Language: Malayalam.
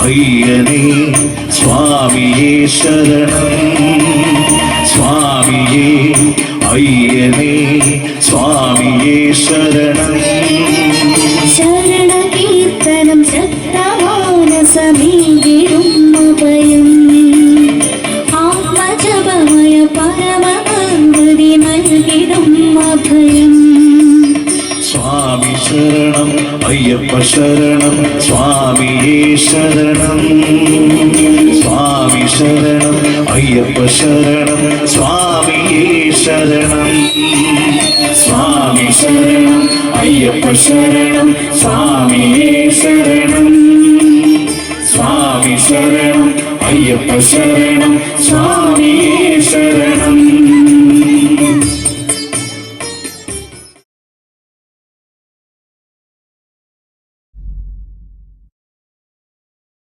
അയ്യനേ സ്വാമിയേ ശരണം സ്വാമിയേ അയ്യനേ സ്വാമിയേ ശരണം ശരണകീർത്തനം കീർത്തനം ഭയം. ആത്മജപമയ പരമ നൽകിടും അഭയം. ശരണം. അയ്യപ്പ ശരണം. സ്വാമിയേ ശരണം. സ്വാമി ശരണം. അയ്യപ്പ ശരണം. സ്വാമിയേ ശരണം. സ്വാമി ശരണം. അയ്യപ്പ ശരണം. സ്വാമിയേ ശരണം. സ്വാമി ശരണം. അയ്യപ്പ ശരണം. സ്വാമിയേ